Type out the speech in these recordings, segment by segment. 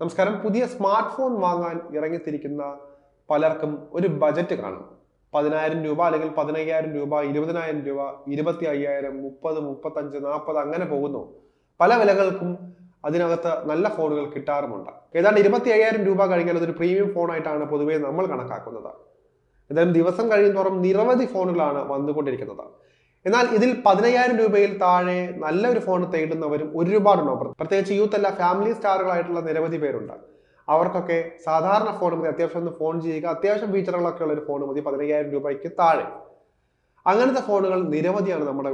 നമസ്കാരം. പുതിയ smart phone വാങ്ങാൻ ഇറങ്ങിത്തിരിക്കുന്ന പലർക്കും ഒരു ബജറ്റ് കാണും. പതിനായിരം രൂപ അല്ലെങ്കിൽ പതിനയ്യായിരം രൂപ ഇരുപതിനായിരം രൂപ ഇരുപത്തി അയ്യായിരം മുപ്പത് മുപ്പത്തഞ്ച് നാൽപ്പത് അങ്ങനെ പോകുന്നു. പല വിലകൾക്കും അതിനകത്ത് നല്ല ഫോണുകൾ കിട്ടാറുമുണ്ട്. ഏതാണ്ട് ഇരുപത്തി അയ്യായിരം രൂപ കഴിഞ്ഞാൽ അതൊരു പ്രീമിയം ഫോണായിട്ടാണ് പൊതുവെ നമ്മൾ കണക്കാക്കുന്നത്. എന്തായാലും ദിവസം കഴിയുന്തോറും നിരവധി ഫോണുകളാണ് വന്നുകൊണ്ടിരിക്കുന്നത്. എന്നാൽ ഇതിൽ പതിനയ്യായിരം രൂപയിൽ താഴെ നല്ലൊരു ഫോൺ തേടുന്നവരും ഒരുപാടുണ്ടാവും പ്രത്യേകിച്ച് യൂത്ത് അല്ല ഫാമിലി സ്റ്റാറുകളായിട്ടുള്ള നിരവധി പേരുണ്ട്. അവർക്കൊക്കെ സാധാരണ ഫോൺ മതി അത്യാവശ്യം ഒന്ന് ഫോൺ ചെയ്യുക. അത്യാവശ്യം ഫീച്ചറുകളൊക്കെ ഉള്ള ഒരു ഫോൺ മതി പതിനയ്യായിരം രൂപയ്ക്ക് താഴെ. അങ്ങനത്തെ ഫോണുകൾ നിരവധിയാണ് നമ്മുടെ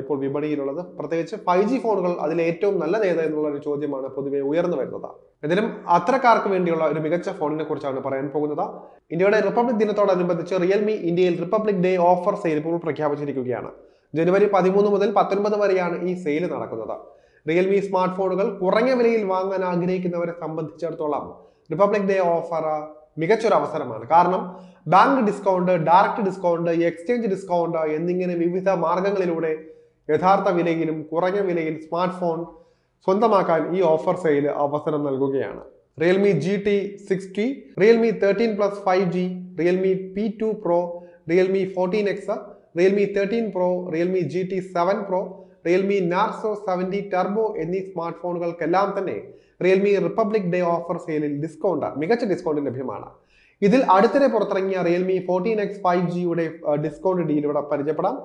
ഇപ്പോൾ വിപണിയിലുള്ളത്. പ്രത്യേകിച്ച് ഫൈവ് ജി ഫോണുകൾ അതിൽ ഏറ്റവും നല്ലത് ഏത് എന്നുള്ള ഒരു ചോദ്യമാണ് പൊതുവെ ഉയർന്നു വരുന്നത്. ഇതിലും അത്രക്കാർക്ക് വേണ്ടിയുള്ള ഒരു മികച്ച ഫോണിനെ കുറിച്ചാണ് പറയാൻ പോകുന്നത്. ഇന്ത്യയുടെ റിപ്പബ്ലിക് ദിനത്തോടനുബന്ധിച്ച് റിയൽമി ഇന്ത്യയിൽ റിപ്പബ്ലിക് ഡേ ഓഫർ സെയിൽ ഇപ്പോൾ പ്രഖ്യാപിച്ചിരിക്കുകയാണ്. ജനുവരി പതിമൂന്ന് മുതൽ പത്തൊൻപത് വരെയാണ് ഈ സെയിൽ നടക്കുന്നത്. റിയൽമി സ്മാർട്ട് ഫോണുകൾ കുറഞ്ഞ വിലയിൽ വാങ്ങാൻ ആഗ്രഹിക്കുന്നവരെ സംബന്ധിച്ചിടത്തോളം റിപ്പബ്ലിക് ഡേ ഓഫർ മികച്ചൊരു അവസരമാണ്. കാരണം bank discount direct discount exchange discount എന്നിങ്ങനെ വിവിധ മാർഗങ്ങളിലൂടെ യഥാർത്ഥ വിലയിലും കുറഞ്ഞ വിലയിൽ സ്മാർട്ട് ഫോൺ സ്വന്തമാക്കാൻ ഈ ഓഫർ സെയിൽ അവസരം നൽകുകയാണ്. Realme G T sixty Realme thirteen plus five G Realme P two pro Realme fourteen X Realme thirteen pro Realme G T seven pro Realme Narzo seventy turbo എന്നീ smart ഫോണുകൾക്കെല്ലാം തന്നെ Realme republic day offer സെയിലിൽ discount മികച്ച discount ലഭ്യമാണ്. ഇതിൽ അടുത്തിടെ പുറത്തിറങ്ങിയ Realme fourteen X five ജിയുടെ ഡിസ്കൗണ്ട് ഡീൽ ഇവിടെ പരിചയപ്പെടാം.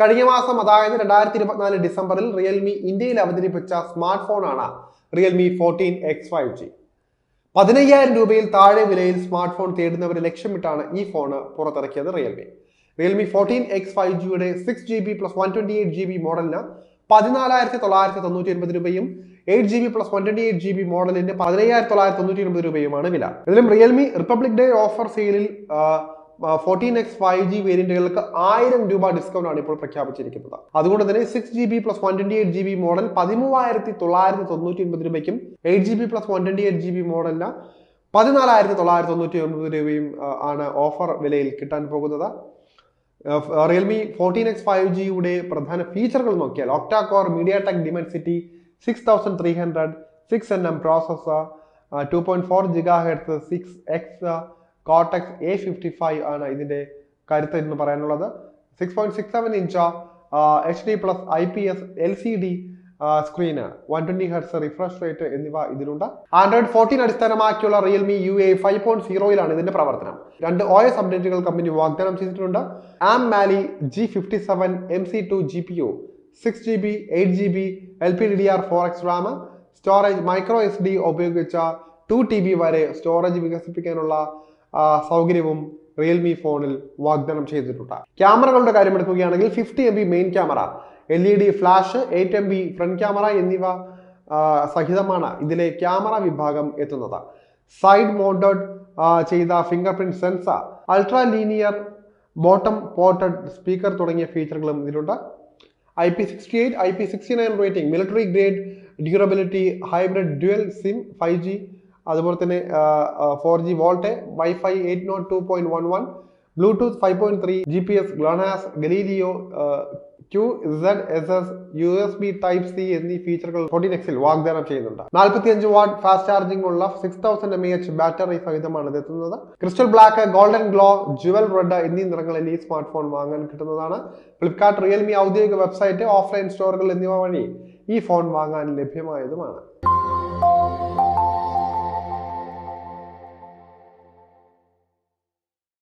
കഴിഞ്ഞ മാസം അതായത് രണ്ടായിരത്തി ഇരുപത്തിനാല് ഡിസംബറിൽ റിയൽമി ഇന്ത്യയിൽ അവതരിപ്പിച്ച സ്മാർട്ട് ഫോണാണ് Realme fourteen X five G പതിനയ്യായിരം രൂപയിൽ താഴെ വിലയിൽ സ്മാർട്ട് ഫോൺ തേടുന്നവരെ ലക്ഷ്യമിട്ടാണ് ഈ ഫോൺ പുറത്തിറക്കിയത് Realme Realme fourteen X five ജിയുടെ six G B plus one twenty eight G B മോഡലിന് പതിനാലായിരത്തി തൊള്ളായിരത്തി തൊണ്ണൂറ്റി ഒൻപത് രൂപയും eight G B plus one twenty eight G B മോഡലിന് പതിനയ്യായിരത്തി തൊള്ളായിരത്തി തൊണ്ണൂറ്റി ഒൻപത് രൂപയുമാണ് വില. ഇതിലും റിയൽമി റിപ്പബ്ലിക് ഡേ ഓഫർ സെയിലിൽ ഫോർട്ടീൻ എക്സ് ഫൈവ് ജി വേരിയന്റുകൾക്ക് ആയിരം രൂപ ഡിസ്കൗണ്ട് ആണ് ഇപ്പോൾ പ്രഖ്യാപിച്ചിരിക്കുന്നത്. അതുകൊണ്ട് തന്നെ six G B plus one twenty eight G B model പതിമൂവായിരത്തി തൊള്ളായിരത്തി തൊണ്ണൂറ്റി ഒൻപത് രൂപയ്ക്കും eight G B plus one twenty eight G B മോഡലിന് പതിനാലായിരത്തി തൊള്ളായിരത്തി തൊണ്ണൂറ്റി ഒൻപത് രൂപയും ആണ് ഓഫർ വിലയിൽ കിട്ടാൻ പോകുന്നത്. റിയൽമി ഫോർട്ടീൻ എക്സ് ഫൈവ് ജിയുടെ പ്രധാന ഫീച്ചറുകൾ നോക്കിയാൽ octa core MediaTek Dimensity six thousand three hundred six N M processor two point four giga hertz six X Cortex A fifty five ആണ് ഇതിന്റെ കരുത്ത് എന്ന് പറയാനുള്ളത്. Six point six seven inch H D plus I P S L C D screen one twenty hertz refresh rate എന്നിവ ഇതിലുണ്ട്. Android fourteen അടിസ്ഥാനമാക്കിയുള്ള Realme U I five point സീറോയിലാണ് ഇതിന്റെ പ്രവർത്തനം. രണ്ട് ഒ എസ് അപ്ഡേറ്റുകൾ കമ്പനി വാഗ്ദാനം ചെയ്തിട്ടുണ്ട്. Arm Mali G fifty seven M C two G P U six G B eight G B L P D D R four X RAM storage micro S D ഉപയോഗിച്ച two T B വരെ storage വികസിപ്പിക്കാനുള്ള സൗകര്യവും Realme ഫോണിൽ വാഗ്ദാനം ചെയ്തിട്ടുണ്ട്. ക്യാമറകളുടെ കാര്യം എടുക്കുകയാണെങ്കിൽ fifty M B main camera L E D flash eight M B front camera എന്നിവ സഹിതമാണ് ഇതിലെ ക്യാമറ വിഭാഗം എത്തുന്നത്. സൈഡ് മൗണ്ടഡ് ചെയ്ത fingerprint sensor ultra linear bottom ported speaker തുടങ്ങിയ ഫീച്ചറുകളും ഇതിലുണ്ട്. I P sixty eight I P sixty nine rating military grade durability hybrid dual SIM five G അതുപോലെ തന്നെ four G VoLTE wifi eight naught two point one one Bluetooth five point three G P S GLONASS Galileo Q Z S S U S B type C എന്നീ ഫീച്ചറുകൾ fourteen എക്സിൽ വാഗ്ദാനം ചെയ്യുന്നുണ്ട്. നാൽപ്പത്തിയഞ്ച് watt fast charging ഉള്ള six thousand M H battery സഹിതമാണ് ഇത് എത്തുന്നത്. Crystal black golden glow jewel red എന്നീ നിറങ്ങളിൽ ഈ സ്മാർട്ട് ഫോൺ വാങ്ങാൻ കിട്ടുന്നതാണ്. ഫ്ലിപ്കാർട്ട് റിയൽമി ഔദ്യോഗിക വെബ്സൈറ്റ് ഓഫ്ലൈൻ സ്റ്റോറുകൾ എന്നിവ വഴി ഈ ഫോൺ വാങ്ങാൻ ലഭ്യമായതുമാണ്.